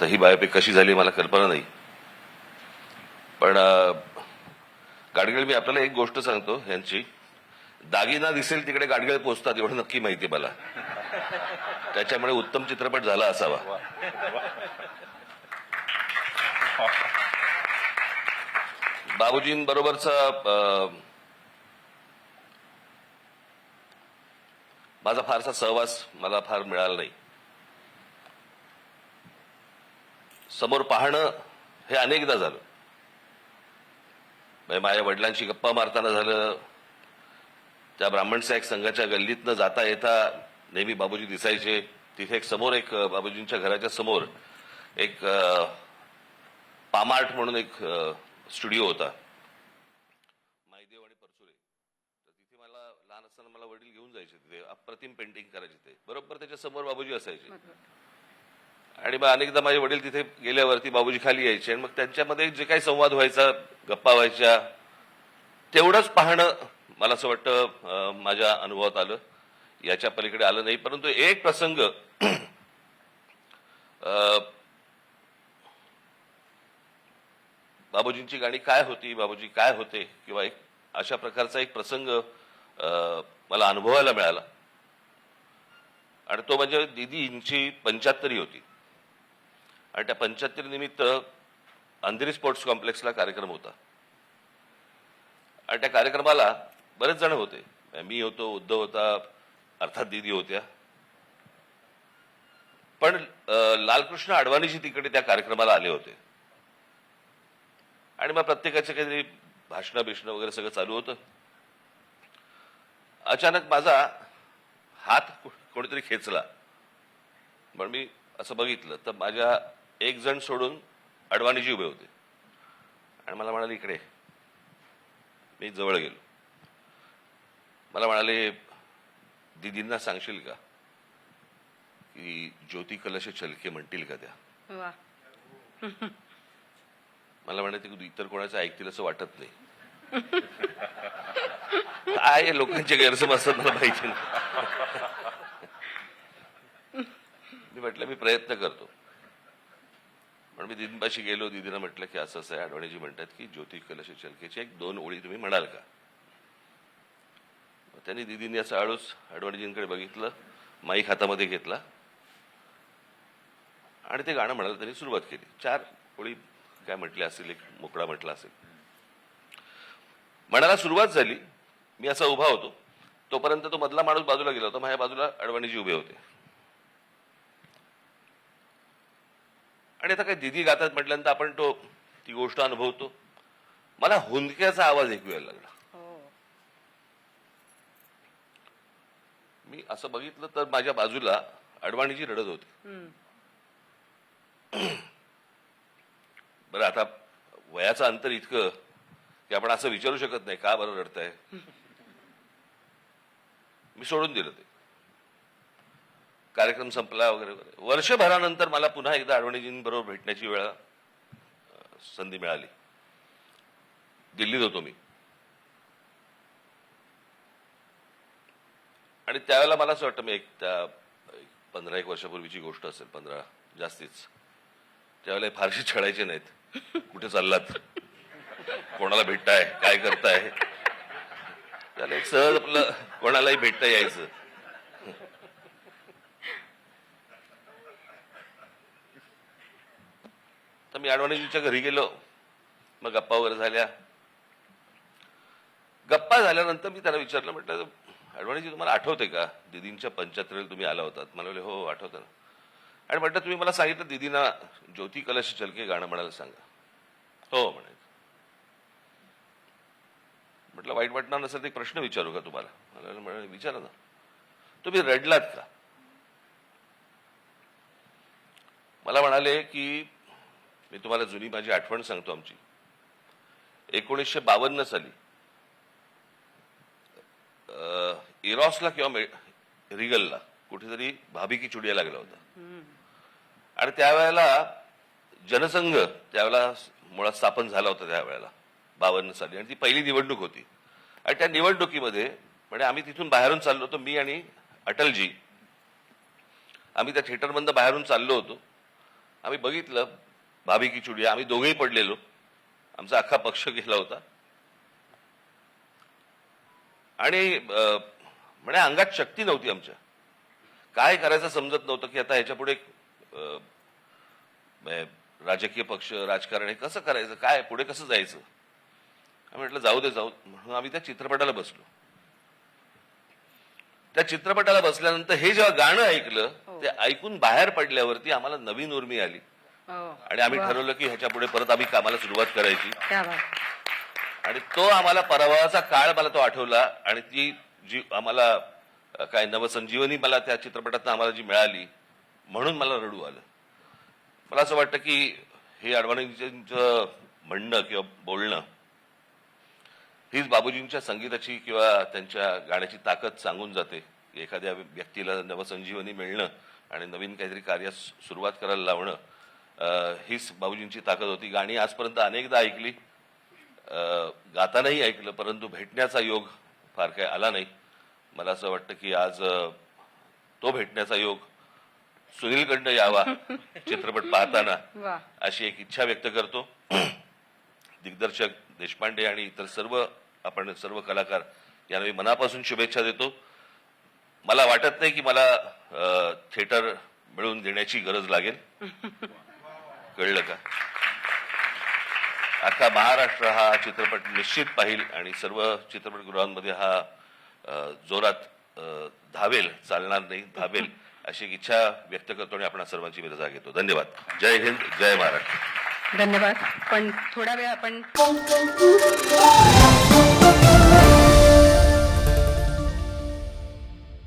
आता ही बायोपिक कशी झाली मला कल्पना नाही. पण गाडगिळ मी आपल्याला एक गोष्ट सांगतो यांची दागिना दिसेल तिकडे गाडगिळ पोचतात एवढं नक्की माहिती आहे मला. त्याच्यामुळे उत्तम चित्रपट झाला असावा. बाबूजींबरोबरचा माझा फारसा सहवास मला फार मिळाला नाही. समोर पाहणं हे अनेकदा झालं. म्हणजे माझ्या वडिलांशी गप्पा मारताना झालं. त्या ब्राह्मण साहेब संघाच्या गल्लीतनं जाता येता नेहमी बाबूजी दिसायचे. तिथे एक समोर एक बाबूजींच्या घराच्या समोर एक पामार्ट म्हणून एक स्टुडिओ होता. मायदेव आणि परसुरे तर तिथे मला लहान असताना मला वडील घेऊन जायचे तिथे. अप्रतिम पेंटिंग करायचे ते. बरोबर त्याच्यासमोर बाबूजी असायचे. आणि मग अनेकदा माझे वडील तिथे गेल्यावरती बाबूजी खाली यायचे. आणि मग त्यांच्यामध्ये जे काही संवाद व्हायचा गप्पा व्हायच्या तेवढंच पाहणं मला असं वाटतं माझ्या अनुभवात आलं. याच्या पलीकडे आलं नाही. परंतु एक प्रसंग बाबूजींची गाणी काय होती बाबूजी काय होते किंवा एक अशा प्रकारचा एक प्रसंग मला अनुभवायला मिळाला. आणि तो म्हणजे दिदींची पंच्याहत्तरी होती. आणि त्या पंच्याहत्तर निमित्त अंधेरी स्पोर्ट्स कॉम्प्लेक्सला कार्यक्रम होता. आणि त्या कार्यक्रमाला बरेच जण होते. मी होतो उद्धव होता अर्थात दिदी होत्या. पण लालकृष्ण अडवाणीजी तिकडे त्या कार्यक्रमाला आले होते. आणि मग प्रत्येकाचे काहीतरी भाषणं बिषणं वगैरे सगळं चालू होतं. अचानक माझा हात कोणीतरी खेचला. पण मी असं बघितलं. तर माझ्या एक जण सोडून अडवाणीजी उभे होते. आणि मला म्हणाले इकडे मी जवळ गेलो. मला म्हणाले दिदींना सांगशील का की ज्योती कलश चलके म्हणतील का त्या? मला म्हणाले की इतर कोणाचं ऐकतील असं वाटत नाही. काय लोकांचे गैरसमज असतात मला नाही. मी म्हटलं मी प्रयत्न करतो. पण मी दिदींपाशी गेलो दिदीनं म्हटलं की असं असं आहे आडवाणीजी म्हणतात की ज्योती कलश चलकेची एक दोन ओळी तुम्ही म्हणाल का? मग त्यांनी दिदींनी असं आळूस आडवाणीजींकडे बघितलं माईक हातामध्ये घेतला. आणि ते गाणं म्हणायला त्यांनी सुरुवात केली. चार ओळी काय म्हटल्या असेल एक मोकळा म्हटला असेल. म्हणायला सुरुवात झाली मी असा उभा होतो. तोपर्यंत तो मधला माणूस बाजूला गेला होता माझ्या बाजूला अडवाणीजी उभे होते. आणि आता काय दिदी गातात म्हटल्यानंतर आपण तो ती गोष्ट अनुभवतो. मला हुंदक्याचा आवाज ऐकू यायला लागला. हो. मी असं बघितलं तर माझ्या बाजूला अडवाणीजी रडत होते. बरं आता वयाचं अंतर इतकं की आपण असं विचारू शकत नाही का बरं रडताय? मी सोडून दिलं ते. कार्यक्रम संपला वगैरे वगैरे. वर्षभरानंतर मला पुन्हा एकदा आडवणीजींबरोबर भेटण्याची वेळ संधी मिळाली. दिल्लीत होतो मी. आणि त्यावेळेला मला असं वाटतं मी एक त्या पंधरा एक वर्षापूर्वीची गोष्ट असेल पंधरा जास्तीच. त्यावेळेला फारशी छळायचे नाहीत. कुठे चाललात? कोणाला भेटताय? काय करताय? त्याला एक सहज आपलं कोणालाही भेटता यायचं. तर मी अडवाणीजीच्या घरी गेलो. मग गप्पा वगैरे झाल्या. गप्पा झाल्यानंतर मी त्याला विचारलं म्हटलं अडवाणीजी तुम्हाला आठवते का? दिदींच्या पंच्याहत्तरीला तुम्ही आला होतात. मला बोलले हो आठवतं ना. आणि म्हटलं तुम्ही मला सांगितलं दिदीना ज्योती कलश चलके गाणं म्हणायला सांगा. हो म्हणायचं. म्हटलं वाईट वाटणार नसेल तर एक प्रश्न विचारू का तुम्हाला? मला म्हणाले विचारा ना. तुम्ही रडलात का? मला म्हणाले की मी तुम्हाला जुनी माझी आठवण सांगतो आमची. एकोणीसशे बावन्न साली इरॉसला किंवा रिगलला कुठेतरी भाभी की चुडिया लागला होता. आणि त्यावेळेला जनसंघ त्यावेळेला मुळात स्थापन झाला होता त्यावेळेला बावन्न साली. आणि ती पहिली निवडणूक होती. आणि त्या निवडणुकीमध्ये म्हणजे आम्ही तिथून बाहेरून चाललो होतो मी आणि अटलजी. आम्ही त्या थिएटरमधनं बाहेरून चाललो होतो. आम्ही बघितलं भाभी की चुडिया आम्ही दोघेही पडलेलो. आमचा अख्खा पक्ष गेला होता. आणि म्हणे अंगात शक्ती नव्हती आमच्या. काय करायचं समजत नव्हतं की आता ह्याच्या पुढे राजकीय पक्ष राजकारण हे कसं करायचं? काय पुढे कसं जायचं? आम्ही म्हटलं जाऊ दे जाऊ म्हणून आम्ही त्या चित्रपटाला बसलो. त्या चित्रपटाला बसल्यानंतर हे जेव्हा गाणं ऐकलं ते ऐकून बाहेर पडल्यावरती आम्हाला नवीन उर्मी आली. हो आणि आम्ही ठरवलं की ह्याच्या पुढे परत आम्ही कामाला सुरुवात करायची. क्या बात आणि तो आम्हाला पराभवाचा काळ मला तो आठवला आणि ती जी आम्हाला काय नवसंजीवनी मला त्या चित्रपटात आम्हाला जी मिळाली म्हणून मला रडू आलं. मला असं वाटतं की हे अडवाणींचं म्हणणं किंवा बोलणं हीच बाबूजींच्या संगीताची किंवा त्यांच्या गाण्याची ताकद सांगून जाते. एखाद्या व्यक्तीला नवसंजीवनी मिळणं आणि नवीन काहीतरी कार्यास सुरुवात करायला लावणं हीच बाबूजींची ताकद होती. गाणी आजपर्यंत अनेकदा ऐकली. गातानाही ऐकलं परंतु भेटण्याचा योग फार काही आला नाही. मला असं वाटतं की आज तो भेटण्याचा योग सुनीलकडनं यावा चित्रपट पाहताना अशी एक इच्छा व्यक्त करतो. दिग्दर्शक देशपांडे आणि इतर सर्व आपण सर्व कलाकार यांना मी मनापासून शुभेच्छा देतो. मला वाटत नाही की मला थिएटर मिळवून देण्याची गरज लागेल. कळलं का? अख्खा महाराष्ट्र हा चित्रपट निश्चित पाहिल आणि सर्व चित्रपटगृहांमध्ये हा जोरात धावेल चालणार नाही धावेल अशी इच्छा व्यक्त करतो आणि आपण सर्वांची मी रजा घेतो. धन्यवाद. जय हिंद जय महाराष्ट्र. धन्यवाद. पण थोडा वेळ आपण